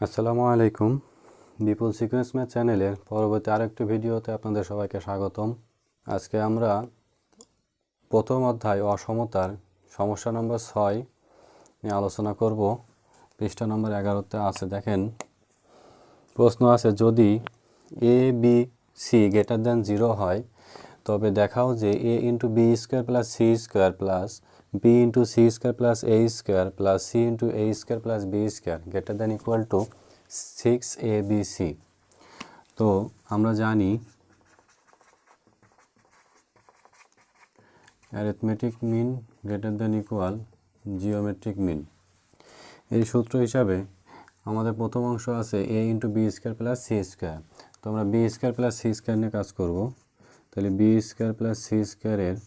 আসসালামু আলাইকুম। বিপুল sequence math চ্যানেলের পরবর্তী আরেকটি ভিডিওতে আপনাদের সবাইকে স্বাগতম। আজকে আমরা প্রথম অধ্যায় অসমতার সমস্যা নম্বর ছয় নিয়ে আলোচনা করব। পৃষ্ঠা নম্বর এগারোতে আছে, দেখেন। প্রশ্ন আছে, যদি A B C greater than zero হয় তবে দেখাও যে A into B square plus C square plus B into C square plus A square plus C into A square plus B square greater than equal to six A B C তো আমরা জানি arithmetic mean greater than equal geometric mean এই সূত্র হিসাবে আমাদের প্রথম অংশ আছে A into B square plus C square তো আমরা B square plus C square নিয়ে কাজ করব। তাহলে বি স্কোয়ার প্লাস সি স্কোয়ারের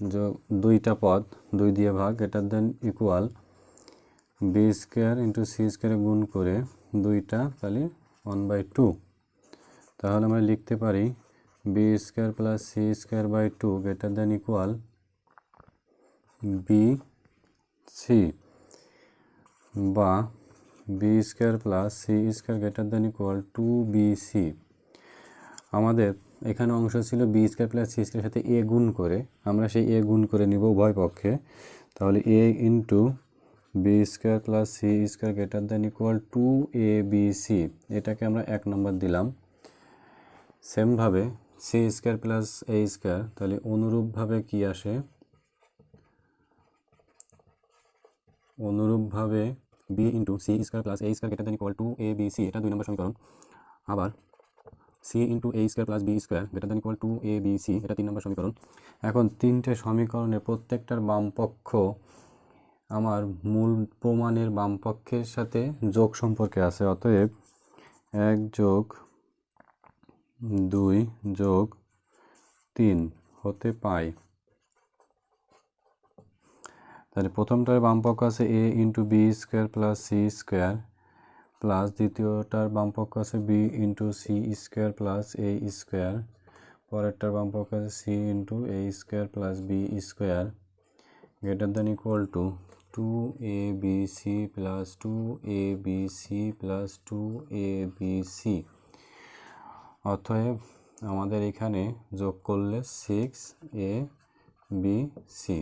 যে দুইটা পদ, দুই দিয়ে ভাগ greater than equal B square into C স্কোয়ারে গুণ করে দুইটা তাহলে ওয়ান বাই টু তাহলে আমরা লিখতে পারি B square plus C square by two greater than equal B C বা B square plus C square greater than equal to B C আমাদের এখানে অংশ ছিল B square plus C square সাথে এ গুণ করে। আমরা সেই এ গুণ করে নিব উভয় পক্ষে। তাহলে A into B square plus C square greater than equal to A B C এটাকে আমরা এক নম্বর দিলাম। সেমভাবে C square plus A square, তাহলে অনুরূপভাবে কি আসে? অনুরূপভাবে B into C square plus A square greater than equal to A B C এটা দুই নম্বর সমীকরণ। আবার C into A square plus B square greater than equal to A B C এটা তিন নম্বর সমীকরণ। এখন তিনটে সমীকরণের প্রত্যেকটার বামপক্ষ আমার মূল প্রমাণের বামপক্ষের সাথে যোগ সম্পর্কে আছে, অতএব এক যোগ দুই যোগ তিন হতে পাই। তাহলে প্রথমটার বামপক্ষ আছে A into B square plus C square plus দ্বিতীয়টার বামপক্ষ আছে B into C square plus A square. পরেরটার বামপক্ষ আছে C into A square plus B square. Greater than equal to two A B C plus two A B C plus two A B C. অতএব আমাদের এখানে যোগ করলে six A B C.